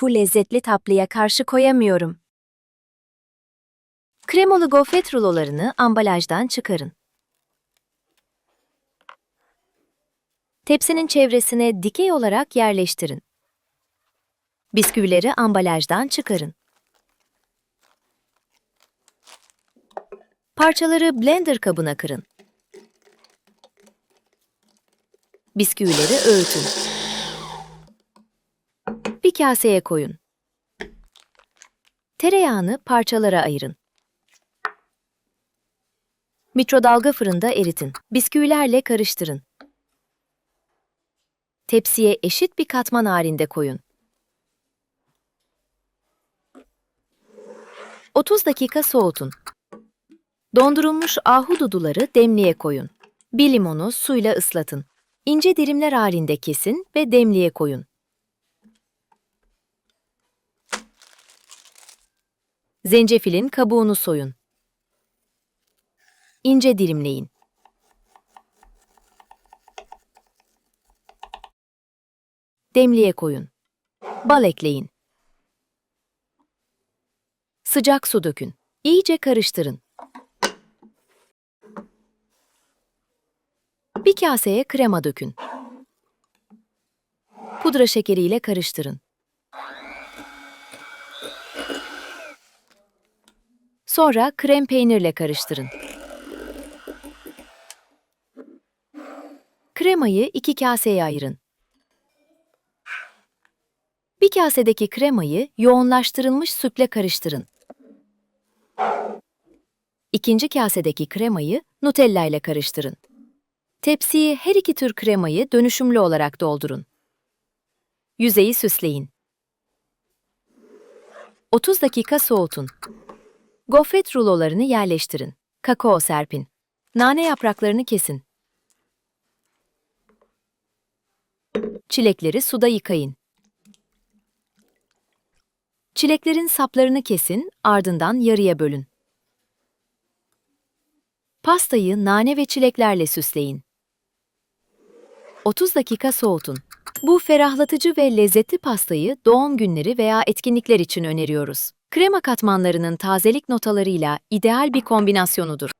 Bu lezzetli tatlıya karşı koyamıyorum. Kremalı gofret rulolarını ambalajdan çıkarın. Tepsinin çevresine dikey olarak yerleştirin. Bisküvileri ambalajdan çıkarın. Parçaları blender kabına kırın. Bisküvileri öğütün. Kaseye koyun. Tereyağını parçalara ayırın. Mikrodalga fırında eritin. Bisküvilerle karıştırın. Tepsiye eşit bir katman halinde koyun. 30 dakika soğutun. Dondurulmuş ahududuları demliğe koyun. Bir limonu suyla ıslatın. İnce dilimler halinde kesin ve demliğe koyun. Zencefilin kabuğunu soyun. İnce dilimleyin. Demliğe koyun. Bal ekleyin. Sıcak su dökün. İyice karıştırın. Bir kaseye krema dökün. Pudra şekeriyle karıştırın. Sonra krem peynirle karıştırın. Kremayı iki kaseye ayırın. Bir kasedeki kremayı yoğunlaştırılmış sütle karıştırın. İkinci kasedeki kremayı Nutella ile karıştırın. Tepsiye her iki tür kremayı dönüşümlü olarak doldurun. Yüzeyi süsleyin. 30 dakika soğutun. Gofret rulolarını yerleştirin. Kakao serpin. Nane yapraklarını kesin. Çilekleri suda yıkayın. Çileklerin saplarını kesin, ardından yarıya bölün. Pastayı nane ve çileklerle süsleyin. 30 dakika soğutun. Bu ferahlatıcı ve lezzetli pastayı doğum günleri veya etkinlikler için öneriyoruz. Krema katmanlarının tazelik notalarıyla ideal bir kombinasyonudur.